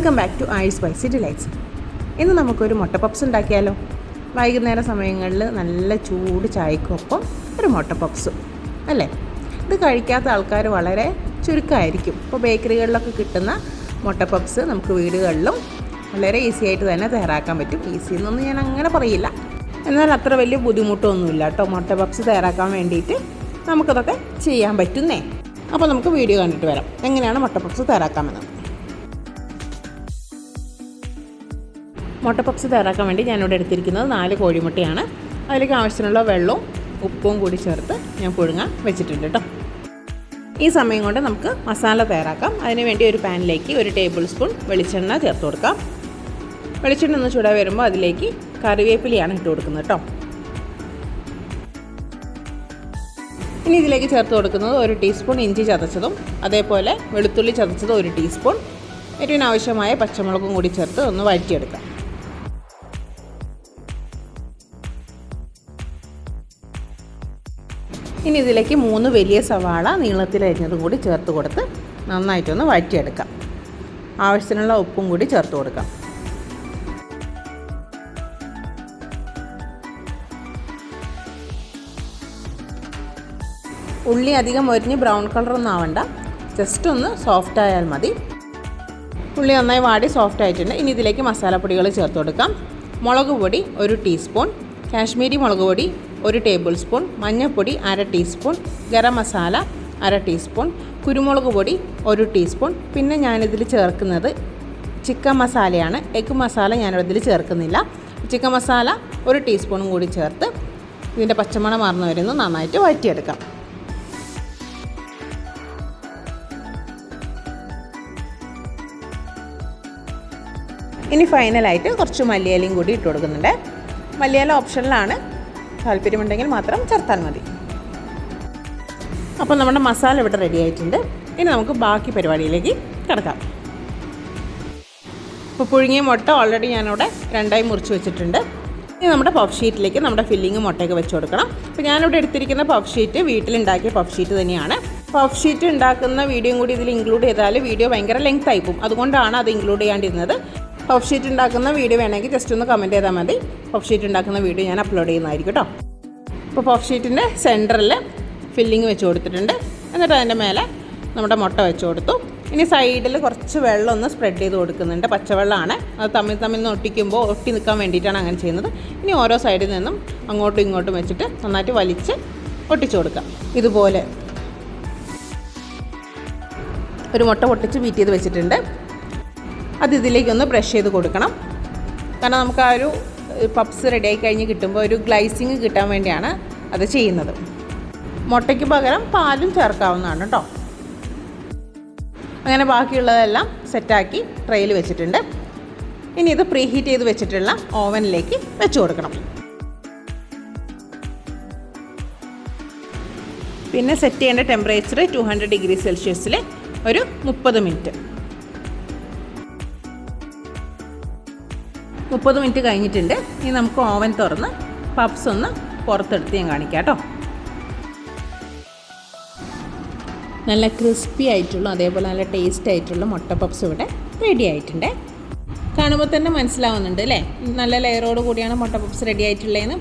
Welcome back to I spicy delights ഇന്ന് നമുക്കൊരു മുട്ട പപ്സ് ഉണ്ടാക്കിയാലോ? വൈകുന്നേര സമയങ്ങളിൽ നല്ല ചൂട് ചായക്കൊപ്പം ഒരു മുട്ട പപ്സും അല്ലേ? ഇത് കഴിക്കാത്ത ആൾക്കാർ വളരെ ചുരുക്കമായിരിക്കും. ഇപ്പോൾ ബേക്കറികളിലൊക്കെ കിട്ടുന്ന മുട്ട പപ്സ് നമുക്ക് വീടുകളിലും വളരെ ഈസി ആയിട്ട് തന്നെ തയ്യാറാക്കാൻ പറ്റും. ഈസി എന്നൊന്നും ഞാൻ അങ്ങനെ പറയില്ല. എന്നാൽ അത്ര വലിയ ബുദ്ധിമുട്ടൊന്നുമില്ല കേട്ടോ മുട്ട പപ്സ് തയ്യാറാക്കാൻ വേണ്ടിയിട്ട് നമുക്കതൊക്കെ ചെയ്യാൻ പറ്റുന്നേ. അപ്പോൾ നമുക്ക് വീഡിയോ കണ്ടിട്ട് വരാം. എങ്ങനെയാണ് മുട്ട പപ്സ് തയ്യാറാക്കാമെന്ന്. മുട്ട പപ്സ് തയ്യാറാക്കാൻ വേണ്ടി ഞാനിവിടെ എടുത്തിരിക്കുന്നത് നാല് കോഴിമുട്ടയാണ്. അതിലേക്ക് ആവശ്യത്തിനുള്ള വെള്ളവും ഉപ്പും കൂടി ചേർത്ത് ഞാൻ പുഴുങ്ങാൻ വെച്ചിട്ടുണ്ട് കേട്ടോ. ഈ സമയം കൊണ്ട് നമുക്ക് മസാല തയ്യാറാക്കാം. അതിനുവേണ്ടി ഒരു പാനിലേക്ക് ഒരു ടേബിൾ സ്പൂൺ വെളിച്ചെണ്ണ ചേർത്ത് കൊടുക്കാം. വെളിച്ചെണ്ണ ഒന്ന് ചൂടാ വരുമ്പോൾ അതിലേക്ക് കറിവേപ്പിലയാണ് ഇട്ട് കൊടുക്കുന്നത് കേട്ടോ. ഇനി ഇതിലേക്ക് ചേർത്ത് കൊടുക്കുന്നത് ഒരു ടീസ്പൂൺ ഇഞ്ചി ചതച്ചതും അതേപോലെ വെളുത്തുള്ളി ചതച്ചതും ഒരു ടീസ്പൂൺ. ഏറ്റവും ആവശ്യമായ പച്ചമുളകും കൂടി ചേർത്ത് ഒന്ന് വഴറ്റിയെടുക്കാം. ഇനി ഇതിലേക്ക് മൂന്ന് വലിയ സവാള നീളത്തിലരിഞ്ഞതും കൂടി ചേർത്ത് കൊടുത്ത് നന്നായിട്ടൊന്ന് വഴറ്റിയെടുക്കാം. ആവശ്യത്തിനുള്ള ഉപ്പും കൂടി ചേർത്ത് കൊടുക്കാം. ഉള്ളി അധികം ഒരിഞ്ഞ് ബ്രൗൺ കളറൊന്നും ആവണ്ട. ജസ്റ്റ് ഒന്ന് സോഫ്റ്റ് ആയാൽ മതി. ഉള്ളി നന്നായി വാടി സോഫ്റ്റ് ആയിട്ടുണ്ട്. ഇനി ഇതിലേക്ക് മസാലപ്പൊടികൾ ചേർത്ത് കൊടുക്കാം. മുളക് പൊടി ഒരു ടീസ്പൂൺ. കാശ്മീരി മുളക് പൊടി ഒരു ടേബിൾ സ്പൂൺ മഞ്ഞൾപ്പൊടി അര ടീസ്പൂൺ ഗരം മസാല അര ടീസ്പൂൺ കുരുമുളക് പൊടി ഒരു ടീസ്പൂൺ. പിന്നെ ഞാനിതിൽ ചേർക്കുന്നത് ചിക്കൻ മസാലയാണ്. എഗ് മസാല ഞാനിതിൽ ചേർക്കുന്നില്ല. ചിക്കൻ മസാല ഒരു ടീസ്പൂണും കൂടി ചേർത്ത് ഇതിന്റെ പച്ചമണം മാറുന്ന വരുന്നു നന്നായിട്ട് വഴറ്റിയെടുക്കാം. ഇനി ഫൈനലായിട്ട് കുറച്ച് മല്ലിയിലയും കൂടി ഇട്ട് കൊടുക്കുന്നുണ്ട്. മല്ലിയില ഓപ്ഷനിലാണ് താല്പര്യമുണ്ടെങ്കിൽ മാത്രം ചേർത്താൽ മതി. അപ്പോൾ നമ്മുടെ മസാല ഇവിടെ റെഡി ആയിട്ടുണ്ട്. ഇനി നമുക്ക് ബാക്കി പരിപാടിയിലേക്ക് കിടക്കാം. ഇപ്പോൾ പുഴുങ്ങിയ മുട്ട ഓൾറെഡി ഞാനിവിടെ രണ്ടായി മുറിച്ച് വെച്ചിട്ടുണ്ട്. ഇനി നമ്മുടെ പഫ് ഷീറ്റിലേക്ക് നമ്മുടെ ഫില്ലിങ് മുട്ടയൊക്കെ വെച്ച് കൊടുക്കണം. അപ്പോൾ ഞാനിവിടെ എടുത്തിരിക്കുന്ന പഫ് ഷീറ്റ് വീട്ടിലുണ്ടാക്കിയ പഫ് ഷീറ്റ് തന്നെയാണ്. പഫ് ഷീറ്റ് ഉണ്ടാക്കുന്ന വീഡിയോയും കൂടി ഇതിൽ ഇൻക്ലൂഡ് ചെയ്താൽ വീഡിയോ ഭയങ്കര ലെങ്ത് ആയി പോകും. അതുകൊണ്ടാണ് അത് ഇൻക്ലൂഡ് ചെയ്യാണ്ടിരുന്നത്. പഫ് ഷീറ്റ് ഉണ്ടാക്കുന്ന വീഡിയോ വേണമെങ്കിൽ ജസ്റ്റ് ഒന്ന് കമന്റ് ചെയ്താൽ മതി. പഫ് ഷീറ്റ് ഉണ്ടാക്കുന്ന വീഡിയോ ഞാൻ അപ്ലോഡ് ചെയ്യുന്നതായിരിക്കും കേട്ടോ അപ്പോൾ പഫ് ഷീറ്റിന്റെ സെന്ററിൽ ഫില്ലിങ് വെച്ച് കൊടുത്തിട്ടുണ്ട്. എന്നിട്ട് അതിന്റെ മേലെ നമ്മുടെ മുട്ട വെച്ച് കൊടുത്തു. ഇനി സൈഡിൽ കുറച്ച് വെള്ളം ഒന്ന് സ്പ്രെഡ് ചെയ്ത് കൊടുക്കുന്നുണ്ട്. പച്ചവെള്ളമാണ്. അത് തമ്മിൽ തമ്മിൽ നിന്ന് ഒട്ടിക്കുമ്പോൾ ഒട്ടി നിൽക്കാൻ വേണ്ടിയിട്ടാണ് അങ്ങനെ ചെയ്യുന്നത്. ഇനി ഓരോ സൈഡിൽ നിന്നും അങ്ങോട്ടും ഇങ്ങോട്ടും വെച്ചിട്ട് നന്നായിട്ട് വലിച്ച് ഒട്ടിച്ചു കൊടുക്കാം. ഇതുപോലെ. ഒരു മുട്ട പൊട്ടിച്ച് ബീറ്റ് ചെയ്ത് വെച്ചിട്ടുണ്ട്. അത് ഇതിലേക്കൊന്ന് ബ്രഷ് ചെയ്ത് കൊടുക്കണം. കാരണം നമുക്ക് ആ ഒരു പപ്സ് റെഡിയായി കഴിഞ്ഞ് കിട്ടുമ്പോൾ ഒരു ഗ്ലൈസിങ് കിട്ടാൻ വേണ്ടിയാണ് അത് ചെയ്യുന്നത്. മുട്ടയ്ക്ക് പകരം പാലും ചേർക്കാവുന്നതാണ് കേട്ടോ. അങ്ങനെ ബാക്കിയുള്ളതെല്ലാം സെറ്റാക്കി ട്രെയിൽ വെച്ചിട്ടുണ്ട്. ഇനി ഇത് പ്രീ ഹീറ്റ് ചെയ്ത് വെച്ചിട്ടുള്ള ഓവനിലേക്ക് വെച്ച് കൊടുക്കണം. പിന്നെ സെറ്റ് ചെയ്യേണ്ട ടെമ്പറേച്ചർ ടു ഹൺഡ്രഡ് ഡിഗ്രി സെൽഷ്യസിൽ ഒരു മുപ്പത് മിനിറ്റ് മുപ്പത് മിനിറ്റ് കഴിഞ്ഞിട്ടുണ്ട്. ഇനി നമുക്ക് ഓവൻ തുറന്ന് പപ്സ് ഒന്ന് പുറത്തെടുത്ത് ഞാൻ കാണിക്കാം കേട്ടോ. നല്ല ക്രിസ്പി ആയിട്ടുള്ള അതേപോലെ നല്ല ടേസ്റ്റ് ആയിട്ടുള്ള മുട്ട പപ്സ് ഇവിടെ റെഡി ആയിട്ടുണ്ട്. കാണുമ്പോൾ തന്നെ മനസ്സിലാവുന്നുണ്ട് അല്ലേ? നല്ല ലെയറോട് കൂടിയാണ് മുട്ട പപ്സ് റെഡി ആയിട്ടുള്ളതെന്ന്.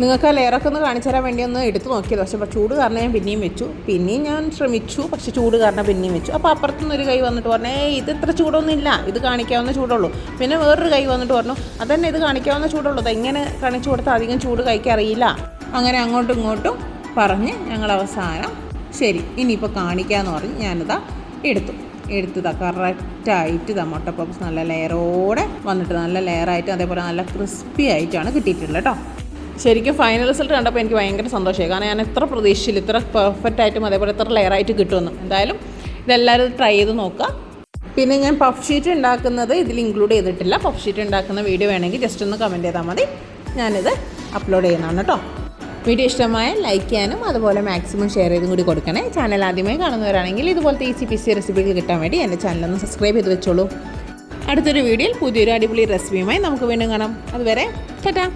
നിങ്ങൾക്ക് ലെയറൊക്കെ ഒന്ന് കാണിച്ചു തരാൻ വേണ്ടി ഒന്ന് എടുത്ത് നോക്കിയത്. പക്ഷേ ചൂട് കാരണം ഞാൻ പിന്നെയും വെച്ചു. പിന്നെയും ഞാൻ ശ്രമിച്ചു. പക്ഷേ ചൂട് കാരണം പിന്നെയും വെച്ചു. അപ്പോൾ അപ്പുറത്തുനിന്ന് ഒരു കൈ വന്നിട്ട് പറഞ്ഞു ഏയ് ഇത് ഇത്ര ചൂടൊന്നും ഇല്ല. ഇത് കാണിക്കാവുന്ന ചൂടുള്ളൂ. പിന്നെ വേറൊരു കൈ വന്നിട്ട് പറഞ്ഞു അതന്നെ ഇത് കാണിക്കാവുന്ന ചൂടുള്ളൂ. അതെങ്ങനെ കാണിച്ചു കൊടുത്താൽ അധികം ചൂട് കഴിക്കറിയില്ല അങ്ങനെ അങ്ങോട്ടും ഇങ്ങോട്ടും പറഞ്ഞ് ഞങ്ങൾ അവസാനം ശരി ഇനിയിപ്പോൾ കാണിക്കാമെന്ന് പറഞ്ഞ് ഞാനിതാ എടുത്തു. എടുത്തതാ. കറക്റ്റായിട്ട് ഇതാ മുട്ട പപ്സ് നല്ല ലെയറോടെ വന്നിട്ട് നല്ല ലെയറായിട്ട് അതേപോലെ നല്ല ക്രിസ്പി ആയിട്ടാണ് കിട്ടിയിട്ടുള്ളത് കേട്ടോ. ശരിക്കും ഫൈനൽ റിസൾട്ട് കണ്ടപ്പോൾ എനിക്ക് ഭയങ്കര സന്തോഷമായി. കാരണം ഞാൻ എത്ര പ്രതീക്ഷിച്ചില്ല ഇത്ര പെർഫെക്റ്റ് ആയിട്ടും അതേപോലെ ലെയർ ആയിട്ട് കിട്ടുമെന്ന്. എന്തായാലും ഇതെല്ലാവരും ട്രൈ ചെയ്ത് നോക്കുക. പിന്നെ ഞാൻ പഫ് ഷീറ്റ് ഉണ്ടാക്കുന്നത് ഇതിൽ ഇൻക്ലൂഡ് ചെയ്തിട്ടില്ല. പഫ് ഷീറ്റ് ഉണ്ടാക്കുന്ന വീഡിയോ വേണമെങ്കിൽ ജസ്റ്റ് ഒന്ന് കമന്റ് ചെയ്താൽ മതി. ഞാനിത് അപ്ലോഡ് ചെയ്യുന്നതാണ് കേട്ടോ വീഡിയോ ഇഷ്ടമായ ലൈക്ക് ചെയ്യാനും അതുപോലെ മാക്സിമം ഷെയർ ചെയ്തും കൂടി കൊടുക്കണേ. ചാനൽ ആദ്യമായി കാണുന്നവരാണെങ്കിൽ ഇതുപോലത്തെ ഈസി പി സി റെസിപ്പികൾ കിട്ടാൻ വേണ്ടി എന്റെ ചാനലൊന്ന് സബ്സ്ക്രൈബ് ചെയ്ത് വെച്ചോളൂ. അടുത്തൊരു വീഡിയോയിൽ പുതിയൊരു അടിപൊളി റെസിപ്പിയുമായി നമുക്ക് വീണ്ടും കാണാം. അതുവരെ ചേട്ടാ